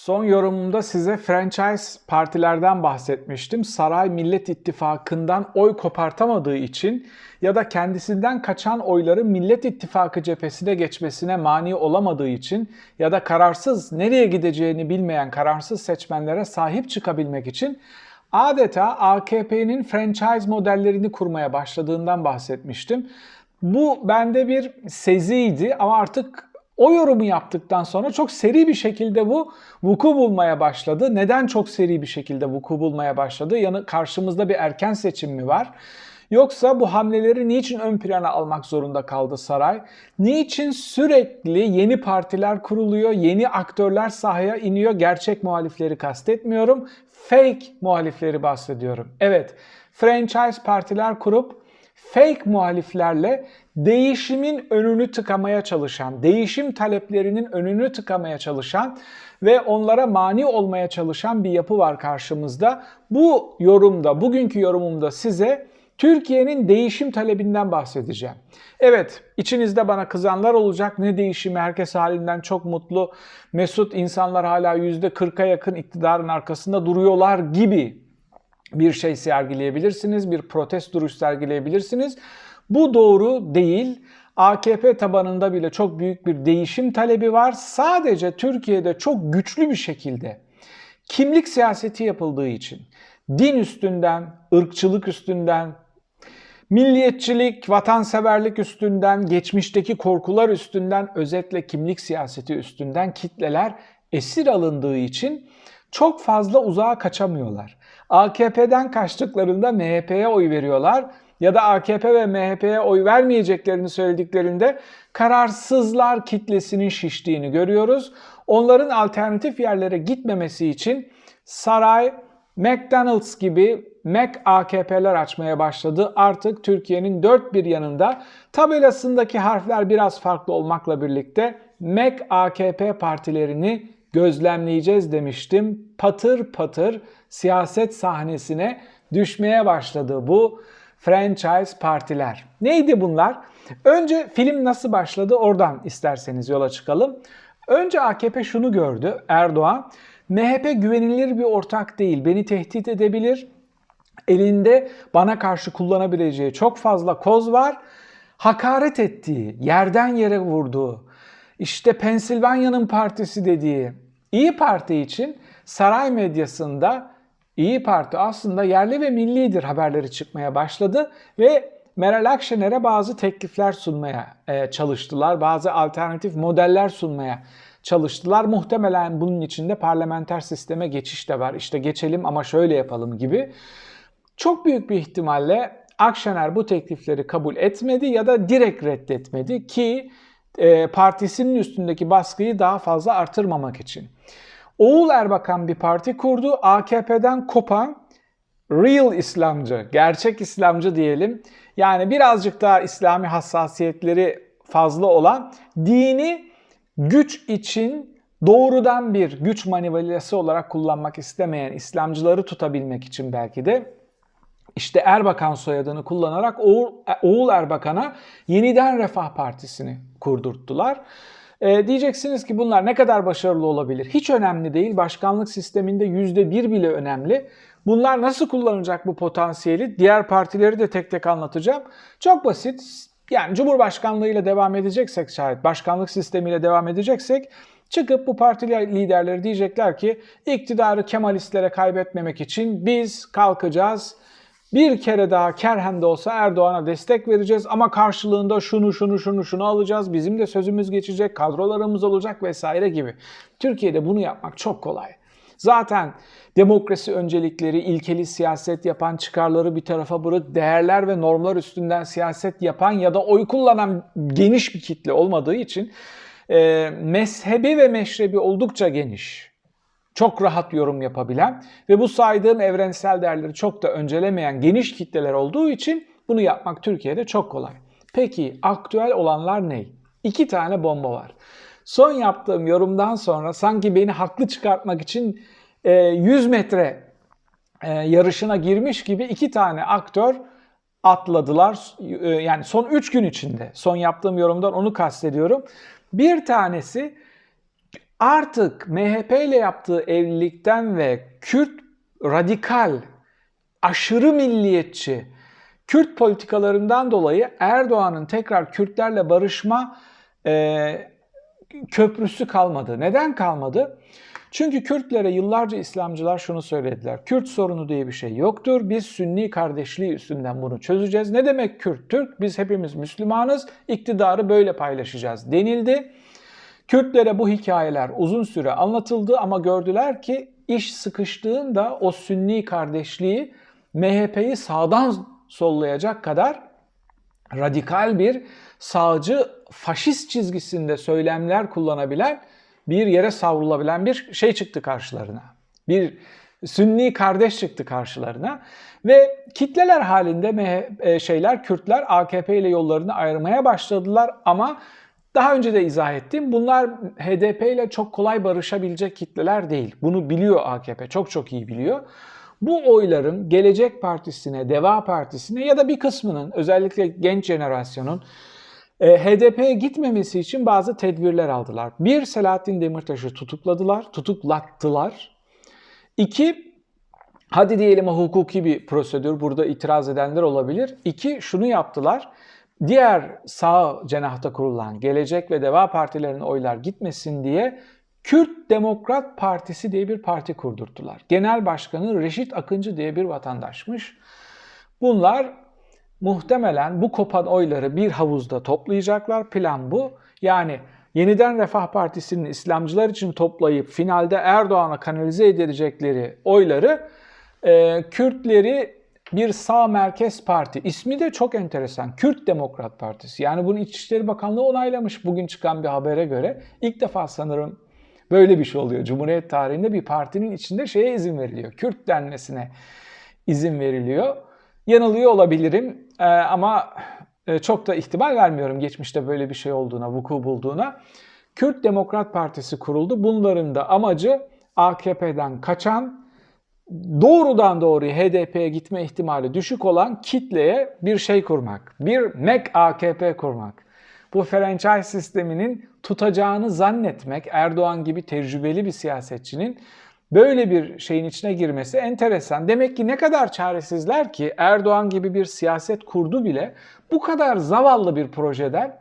Son yorumumda size franchise partilerden bahsetmiştim. Saray Millet İttifakı'ndan oy kopartamadığı için ya da kendisinden kaçan oyları Millet İttifakı cephesine geçmesine mani olamadığı için ya da kararsız nereye gideceğini bilmeyen kararsız seçmenlere sahip çıkabilmek için adeta AKP'nin franchise modellerini kurmaya başladığından bahsetmiştim. Bu bende bir seziydi ama artık o yorumu yaptıktan sonra çok seri bir şekilde bu vuku bulmaya başladı. Neden çok seri bir şekilde vuku bulmaya başladı? Yanı karşımızda bir erken seçim mi var? Yoksa bu hamleleri niçin ön plana almak zorunda kaldı saray? Niçin sürekli yeni partiler kuruluyor, yeni aktörler sahaya iniyor? Gerçek muhalifleri kastetmiyorum. Fake muhalifleri bahsediyorum. Evet, franchise partiler kurup fake muhaliflerle değişimin önünü tıkamaya çalışan, değişim taleplerinin önünü tıkamaya çalışan ve onlara mani olmaya çalışan bir yapı var karşımızda. Bu yorumda, bugünkü yorumumda size Türkiye'nin değişim talebinden bahsedeceğim. Evet, içinizde bana kızanlar olacak. Ne değişimi? Herkes halinden çok mutlu. Mesut insanlar hala %40'a yakın iktidarın arkasında duruyorlar gibi bir şey sergileyebilirsiniz. Bir protest duruş sergileyebilirsiniz. Bu doğru değil. AKP tabanında bile çok büyük bir değişim talebi var. Sadece Türkiye'de çok güçlü bir şekilde kimlik siyaseti yapıldığı için din üstünden, ırkçılık üstünden, milliyetçilik, vatanseverlik üstünden, geçmişteki korkular üstünden, özetle kimlik siyaseti üstünden kitleler esir alındığı için çok fazla uzağa kaçamıyorlar. AKP'den kaçtıklarında MHP'ye oy veriyorlar ya da AKP ve MHP'ye oy vermeyeceklerini söylediklerinde kararsızlar kitlesinin şiştiğini görüyoruz. Onların alternatif yerlere gitmemesi için saray, McDonald's gibi Mac AKP'ler açmaya başladı. Artık Türkiye'nin dört bir yanında tabelasındaki harfler biraz farklı olmakla birlikte Mac AKP partilerini gözlemleyeceğiz demiştim. Patır patır siyaset sahnesine düşmeye başladı bu franchise partiler. Neydi bunlar? Önce film nasıl başladı oradan isterseniz yola çıkalım. Önce AKP şunu gördü Erdoğan. MHP güvenilir bir ortak değil. Beni tehdit edebilir. Elinde bana karşı kullanabileceği çok fazla koz var. Hakaret ettiği, yerden yere vurduğu, işte Pensilvanya'nın partisi dediği İyi Parti için saray medyasında İyi Parti aslında yerli ve millidir haberleri çıkmaya başladı ve Meral Akşener'e bazı teklifler sunmaya e, çalıştılar. Bazı alternatif modeller sunmaya çalıştılar. Muhtemelen bunun içinde parlamenter sisteme geçiş de var. İşte geçelim ama şöyle yapalım gibi. Çok büyük bir ihtimalle Akşener bu teklifleri kabul etmedi ya da direkt reddetmedi ki e, partisinin üstündeki baskıyı daha fazla artırmamak için. Oğul Erbakan bir parti kurdu. AKP'den kopan real İslamcı, gerçek İslamcı diyelim. Yani birazcık daha İslami hassasiyetleri fazla olan dini güç için doğrudan bir güç manipülasyası olarak kullanmak istemeyen İslamcıları tutabilmek için belki de işte Erbakan soyadını kullanarak Oğul Erbakan'a yeniden Refah Partisi'ni kurdurttular. E, diyeceksiniz ki bunlar ne kadar başarılı olabilir? Hiç önemli değil. Başkanlık sisteminde %1 bile önemli. Bunlar nasıl kullanacak bu potansiyeli? Diğer partileri de tek tek anlatacağım. Çok basit. Yani Cumhurbaşkanlığı ile devam edeceksek şayet, başkanlık sistemiyle devam edeceksek çıkıp bu parti liderleri diyecekler ki iktidarı Kemalistlere kaybetmemek için biz kalkacağız bir kere daha kerhen de olsa Erdoğan'a destek vereceğiz ama karşılığında şunu şunu şunu şunu alacağız. Bizim de sözümüz geçecek, kadrolarımız olacak vesaire gibi. Türkiye'de bunu yapmak çok kolay. Zaten demokrasi öncelikleri, ilkeli siyaset yapan, çıkarları bir tarafa bırak, değerler ve normlar üstünden siyaset yapan ya da oy kullanan geniş bir kitle olmadığı için e, mezhebi ve meşrebi oldukça geniş çok rahat yorum yapabilen ve bu saydığım evrensel değerleri çok da öncelemeyen geniş kitleler olduğu için bunu yapmak Türkiye'de çok kolay. Peki aktüel olanlar ne? İki tane bomba var. Son yaptığım yorumdan sonra sanki beni haklı çıkartmak için 100 e, metre e, yarışına girmiş gibi iki tane aktör atladılar. E, yani son 3 gün içinde. Son yaptığım yorumdan onu kastediyorum. Bir tanesi artık MHP ile yaptığı evlilikten ve Kürt radikal, aşırı milliyetçi Kürt politikalarından dolayı Erdoğan'ın tekrar Kürtlerle barışma e, köprüsü kalmadı. Neden kalmadı? Çünkü Kürtlere yıllarca İslamcılar şunu söylediler. Kürt sorunu diye bir şey yoktur. Biz Sünni kardeşliği üstünden bunu çözeceğiz. Ne demek Kürt? Türk. Biz hepimiz Müslümanız. İktidarı böyle paylaşacağız denildi. Kürtlere bu hikayeler uzun süre anlatıldı ama gördüler ki iş sıkıştığında o Sünni kardeşliği MHP'yi sağdan sollayacak kadar radikal bir sağcı faşist çizgisinde söylemler kullanabilen bir yere savrulabilen bir şey çıktı karşılarına. Bir Sünni kardeş çıktı karşılarına ve kitleler halinde e, şeyler Kürtler AKP ile yollarını ayırmaya başladılar ama daha önce de izah ettim. Bunlar HDP ile çok kolay barışabilecek kitleler değil. Bunu biliyor AKP. Çok çok iyi biliyor. Bu oyların Gelecek Partisi'ne, Deva Partisi'ne ya da bir kısmının özellikle genç jenerasyonun e, HDP'ye gitmemesi için bazı tedbirler aldılar. Bir, Selahattin Demirtaş'ı tutukladılar, tutuklattılar. İki, hadi diyelim hukuki bir prosedür, burada itiraz edenler olabilir. İki, şunu yaptılar. Diğer sağ cenahta kurulan Gelecek ve Deva partilerinin oylar gitmesin diye Kürt Demokrat Partisi diye bir parti kurdurttular. Genel başkanı Reşit Akıncı diye bir vatandaşmış. Bunlar muhtemelen bu kopan oyları bir havuzda toplayacaklar. Plan bu. Yani Yeniden Refah Partisi'nin İslamcılar için toplayıp finalde Erdoğan'a kanalize edilecekleri oyları e, Kürtleri bir sağ merkez parti. İsmi de çok enteresan. Kürt Demokrat Partisi. Yani bunu İçişleri Bakanlığı onaylamış bugün çıkan bir habere göre. İlk defa sanırım böyle bir şey oluyor. Cumhuriyet tarihinde bir partinin içinde şeye izin veriliyor. Kürt denmesine izin veriliyor. Yanılıyor olabilirim ee, ama e, çok da ihtimal vermiyorum geçmişte böyle bir şey olduğuna, vuku bulduğuna. Kürt Demokrat Partisi kuruldu. Bunların da amacı AKP'den kaçan, doğrudan doğruya HDP'ye gitme ihtimali düşük olan kitleye bir şey kurmak. Bir MEK AKP kurmak. Bu franchise sisteminin tutacağını zannetmek Erdoğan gibi tecrübeli bir siyasetçinin böyle bir şeyin içine girmesi enteresan. Demek ki ne kadar çaresizler ki Erdoğan gibi bir siyaset kurdu bile bu kadar zavallı bir projeden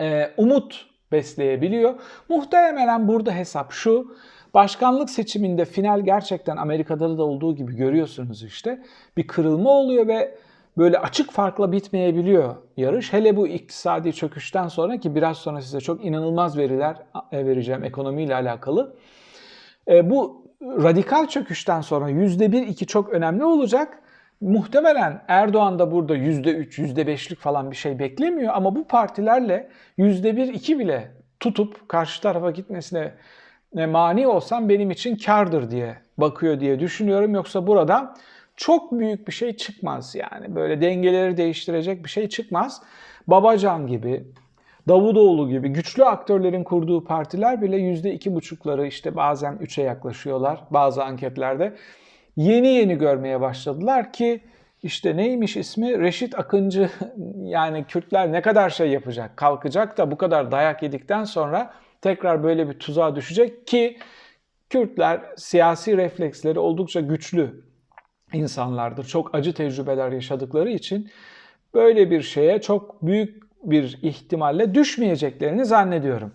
e, umut besleyebiliyor. Muhtemelen burada hesap şu. Başkanlık seçiminde final gerçekten Amerika'da da olduğu gibi görüyorsunuz işte. Bir kırılma oluyor ve böyle açık farkla bitmeyebiliyor yarış. Hele bu iktisadi çöküşten sonra ki biraz sonra size çok inanılmaz veriler e, vereceğim ekonomiyle alakalı. E, bu radikal çöküşten sonra %1-2 çok önemli olacak. Muhtemelen Erdoğan da burada %3, %5'lik falan bir şey beklemiyor ama bu partilerle %1-2 bile tutup karşı tarafa gitmesine mani olsam benim için kardır diye bakıyor diye düşünüyorum. Yoksa burada çok büyük bir şey çıkmaz yani. Böyle dengeleri değiştirecek bir şey çıkmaz. Babacan gibi, Davutoğlu gibi güçlü aktörlerin kurduğu partiler bile %2,5'ları işte bazen 3'e yaklaşıyorlar bazı anketlerde. Yeni yeni görmeye başladılar ki işte neymiş ismi? Reşit Akıncı yani Kürtler ne kadar şey yapacak, kalkacak da bu kadar dayak yedikten sonra tekrar böyle bir tuzağa düşecek ki Kürtler siyasi refleksleri oldukça güçlü insanlardır. Çok acı tecrübeler yaşadıkları için böyle bir şeye çok büyük bir ihtimalle düşmeyeceklerini zannediyorum.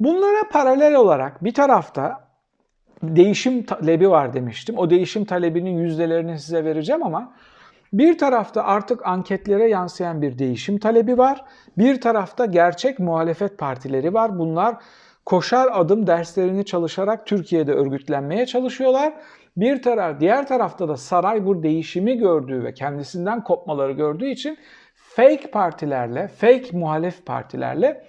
Bunlara paralel olarak bir tarafta değişim talebi var demiştim. O değişim talebinin yüzdelerini size vereceğim ama bir tarafta artık anketlere yansıyan bir değişim talebi var. Bir tarafta gerçek muhalefet partileri var. Bunlar koşar adım derslerini çalışarak Türkiye'de örgütlenmeye çalışıyorlar. Bir taraf, diğer tarafta da saray bu değişimi gördüğü ve kendisinden kopmaları gördüğü için fake partilerle, fake muhalef partilerle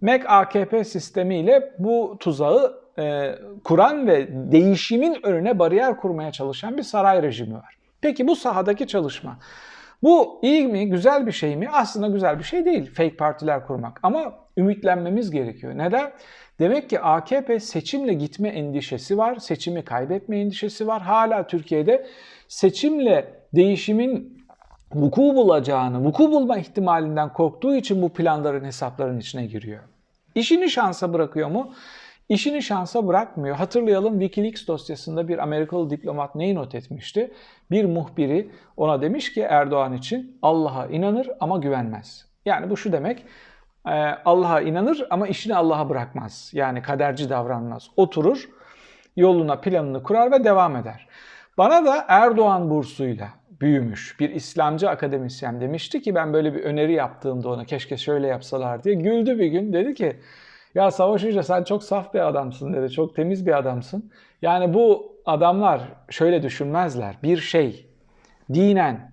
MEK AKP sistemiyle bu tuzağı e, kuran ve değişimin önüne bariyer kurmaya çalışan bir saray rejimi var. Peki bu sahadaki çalışma bu iyi mi, güzel bir şey mi? Aslında güzel bir şey değil fake partiler kurmak ama ümitlenmemiz gerekiyor. Neden? Demek ki AKP seçimle gitme endişesi var, seçimi kaybetme endişesi var. Hala Türkiye'de seçimle değişimin vuku bulacağını, vuku bulma ihtimalinden korktuğu için bu planların hesapların içine giriyor. İşini şansa bırakıyor mu? İşini şansa bırakmıyor. Hatırlayalım Wikileaks dosyasında bir Amerikalı diplomat neyi not etmişti? Bir muhbiri ona demiş ki Erdoğan için Allah'a inanır ama güvenmez. Yani bu şu demek e, Allah'a inanır ama işini Allah'a bırakmaz. Yani kaderci davranmaz. Oturur, yoluna planını kurar ve devam eder. Bana da Erdoğan bursuyla büyümüş bir İslamcı akademisyen demişti ki ben böyle bir öneri yaptığımda ona keşke şöyle yapsalar diye güldü bir gün dedi ki ya Savaş Hoca sen çok saf bir adamsın dedi çok temiz bir adamsın. Yani bu adamlar şöyle düşünmezler bir şey dinen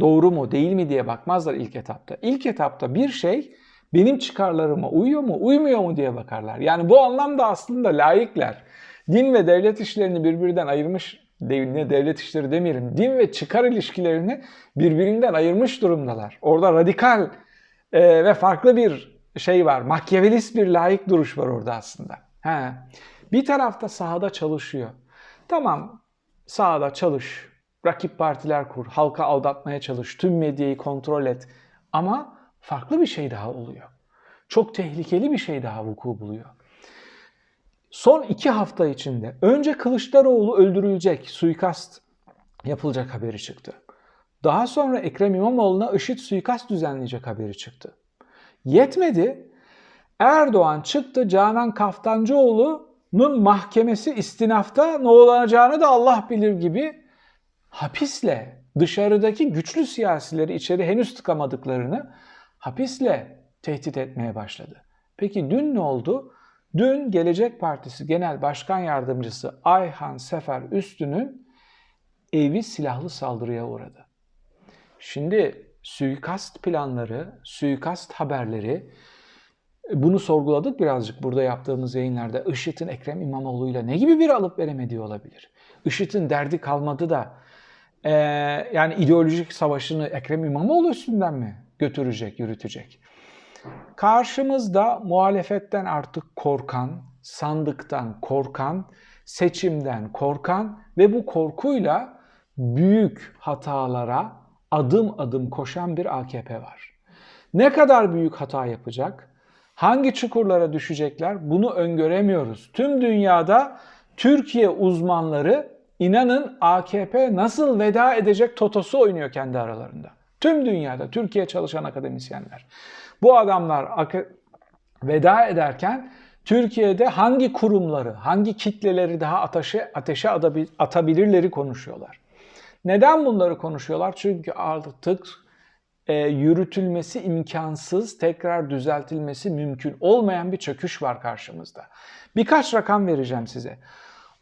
doğru mu değil mi diye bakmazlar ilk etapta. İlk etapta bir şey benim çıkarlarıma uyuyor mu uymuyor mu diye bakarlar. Yani bu anlamda aslında layıklar. Din ve devlet işlerini birbirinden ayırmış ne devlet işleri demeyelim, din ve çıkar ilişkilerini birbirinden ayırmış durumdalar. Orada radikal e, ve farklı bir şey var. Makyavelist bir layık duruş var orada aslında. He. Bir tarafta sahada çalışıyor. Tamam sahada çalış, rakip partiler kur, halka aldatmaya çalış, tüm medyayı kontrol et. Ama farklı bir şey daha oluyor. Çok tehlikeli bir şey daha vuku buluyor. Son iki hafta içinde önce Kılıçdaroğlu öldürülecek, suikast yapılacak haberi çıktı. Daha sonra Ekrem İmamoğlu'na IŞİD suikast düzenleyecek haberi çıktı. Yetmedi. Erdoğan çıktı Canan Kaftancıoğlu'nun mahkemesi istinafta ne olacağını da Allah bilir gibi hapisle dışarıdaki güçlü siyasileri içeri henüz tıkamadıklarını hapisle tehdit etmeye başladı. Peki dün ne oldu? Dün Gelecek Partisi Genel Başkan Yardımcısı Ayhan Sefer Üstü'nün evi silahlı saldırıya uğradı. Şimdi suikast planları, suikast haberleri bunu sorguladık birazcık burada yaptığımız yayınlarda. IŞİD'in Ekrem İmamoğlu'yla ne gibi bir alıp veremediği olabilir? IŞİD'in derdi kalmadı da e, yani ideolojik savaşını Ekrem İmamoğlu üstünden mi götürecek, yürütecek? Karşımızda muhalefetten artık korkan, sandıktan korkan, seçimden korkan ve bu korkuyla büyük hatalara adım adım koşan bir AKP var. Ne kadar büyük hata yapacak? Hangi çukurlara düşecekler? Bunu öngöremiyoruz. Tüm dünyada Türkiye uzmanları inanın AKP nasıl veda edecek totosu oynuyor kendi aralarında. Tüm dünyada Türkiye çalışan akademisyenler. Bu adamlar veda ederken Türkiye'de hangi kurumları, hangi kitleleri daha ateşe, ateşe atabilirleri konuşuyorlar. Neden bunları konuşuyorlar? Çünkü artık e, yürütülmesi imkansız, tekrar düzeltilmesi mümkün olmayan bir çöküş var karşımızda. Birkaç rakam vereceğim size.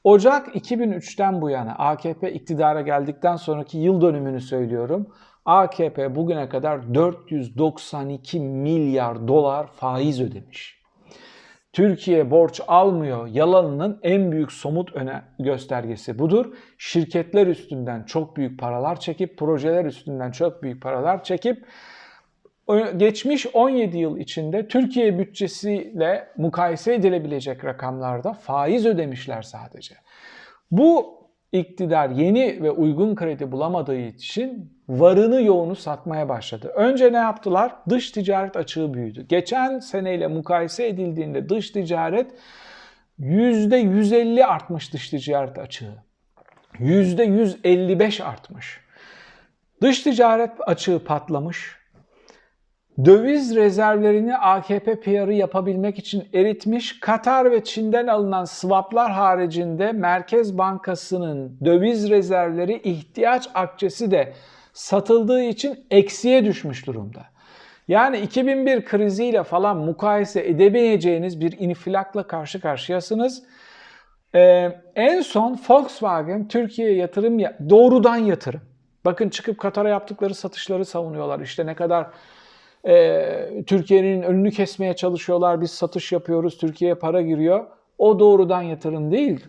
Ocak 2003'ten bu yana AKP iktidara geldikten sonraki yıl dönümünü söylüyorum. AKP bugüne kadar 492 milyar dolar faiz ödemiş. Türkiye borç almıyor yalanının en büyük somut öne göstergesi budur. Şirketler üstünden çok büyük paralar çekip, projeler üstünden çok büyük paralar çekip geçmiş 17 yıl içinde Türkiye bütçesiyle mukayese edilebilecek rakamlarda faiz ödemişler sadece. Bu iktidar yeni ve uygun kredi bulamadığı için varını yoğunu satmaya başladı. Önce ne yaptılar? Dış ticaret açığı büyüdü. Geçen seneyle mukayese edildiğinde dış ticaret %150 artmış dış ticaret açığı. %155 artmış. Dış ticaret açığı patlamış. Döviz rezervlerini AKP PR'ı yapabilmek için eritmiş, Katar ve Çin'den alınan swaplar haricinde Merkez Bankası'nın döviz rezervleri ihtiyaç akçesi de satıldığı için eksiye düşmüş durumda. Yani 2001 kriziyle falan mukayese edemeyeceğiniz bir infilakla karşı karşıyasınız. Ee, en son Volkswagen Türkiye'ye yatırım, doğrudan yatırım. Bakın çıkıp Katar'a yaptıkları satışları savunuyorlar. İşte ne kadar e, Türkiye'nin önünü kesmeye çalışıyorlar. Biz satış yapıyoruz, Türkiye'ye para giriyor. O doğrudan yatırım değil.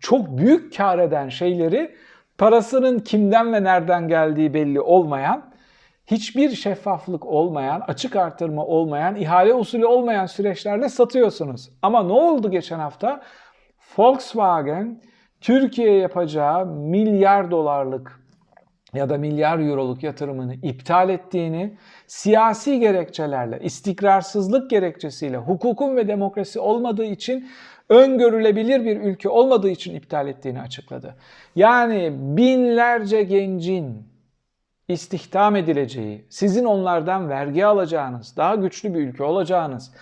Çok büyük kar eden şeyleri parasının kimden ve nereden geldiği belli olmayan, hiçbir şeffaflık olmayan, açık artırma olmayan, ihale usulü olmayan süreçlerle satıyorsunuz. Ama ne oldu geçen hafta? Volkswagen Türkiye'ye yapacağı milyar dolarlık ya da milyar euroluk yatırımını iptal ettiğini, siyasi gerekçelerle, istikrarsızlık gerekçesiyle, hukukun ve demokrasi olmadığı için öngörülebilir bir ülke olmadığı için iptal ettiğini açıkladı. Yani binlerce gencin istihdam edileceği, sizin onlardan vergi alacağınız, daha güçlü bir ülke olacağınız,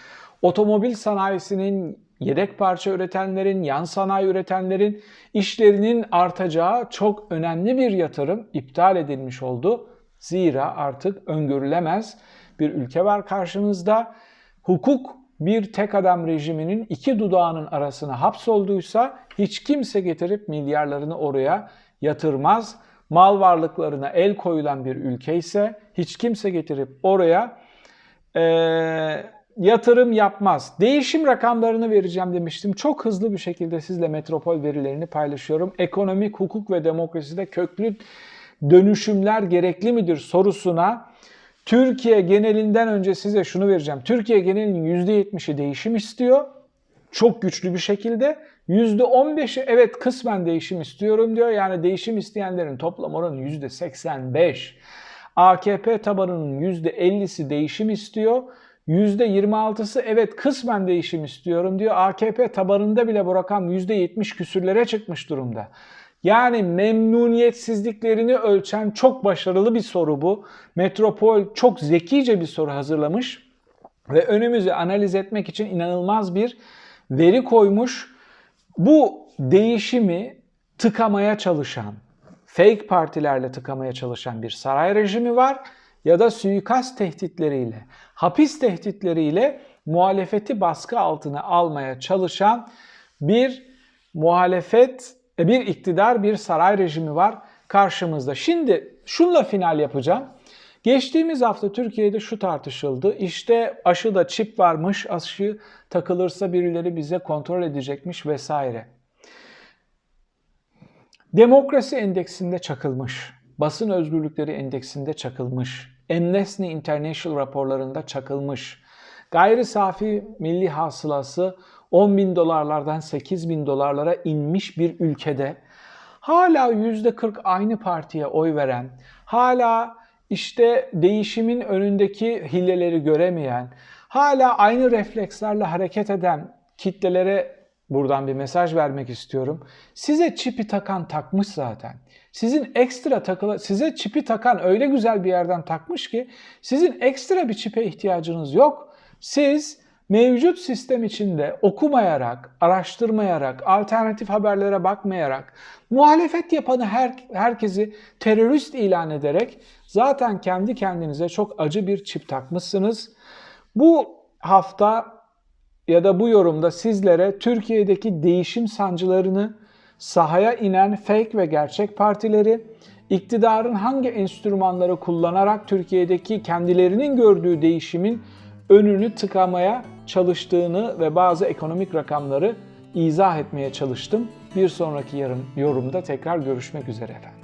otomobil sanayisinin yedek parça üretenlerin, yan sanayi üretenlerin işlerinin artacağı çok önemli bir yatırım iptal edilmiş oldu. Zira artık öngörülemez bir ülke var karşınızda. Hukuk bir tek adam rejiminin iki dudağının arasına hapsolduysa hiç kimse getirip milyarlarını oraya yatırmaz. Mal varlıklarına el koyulan bir ülke ise hiç kimse getirip oraya e, yatırım yapmaz. Değişim rakamlarını vereceğim demiştim. Çok hızlı bir şekilde sizle metropol verilerini paylaşıyorum. Ekonomik, hukuk ve demokraside köklü dönüşümler gerekli midir sorusuna Türkiye genelinden önce size şunu vereceğim. Türkiye genelinin %70'i değişim istiyor. Çok güçlü bir şekilde. %15'i evet kısmen değişim istiyorum diyor. Yani değişim isteyenlerin toplam oranı %85. AKP tabanının %50'si değişim istiyor. %26'sı evet kısmen değişim istiyorum diyor. AKP tabanında bile bu rakam %70 küsürlere çıkmış durumda. Yani memnuniyetsizliklerini ölçen çok başarılı bir soru bu. Metropol çok zekice bir soru hazırlamış ve önümüzü analiz etmek için inanılmaz bir veri koymuş. Bu değişimi tıkamaya çalışan, fake partilerle tıkamaya çalışan bir saray rejimi var ya da suikast tehditleriyle, hapis tehditleriyle muhalefeti baskı altına almaya çalışan bir muhalefet, e, bir iktidar, bir saray rejimi var karşımızda. Şimdi şunla final yapacağım. Geçtiğimiz hafta Türkiye'de şu tartışıldı. İşte aşıda çip varmış, aşı takılırsa birileri bize kontrol edecekmiş vesaire. Demokrasi endeksinde çakılmış, basın özgürlükleri endeksinde çakılmış, Amnesty International raporlarında çakılmış, gayri safi milli hasılası 10 bin dolarlardan 8 bin dolarlara inmiş bir ülkede hala %40 aynı partiye oy veren, hala işte değişimin önündeki hilleleri göremeyen, hala aynı reflekslerle hareket eden kitlelere buradan bir mesaj vermek istiyorum. Size çipi takan takmış zaten. Sizin ekstra takılı, size çipi takan öyle güzel bir yerden takmış ki sizin ekstra bir çipe ihtiyacınız yok. Siz mevcut sistem içinde okumayarak, araştırmayarak, alternatif haberlere bakmayarak, muhalefet yapanı her, herkesi terörist ilan ederek zaten kendi kendinize çok acı bir çip takmışsınız. Bu hafta ya da bu yorumda sizlere Türkiye'deki değişim sancılarını, sahaya inen fake ve gerçek partileri, iktidarın hangi enstrümanları kullanarak Türkiye'deki kendilerinin gördüğü değişimin önünü tıkamaya çalıştığını ve bazı ekonomik rakamları izah etmeye çalıştım. Bir sonraki yarım yorumda tekrar görüşmek üzere efendim.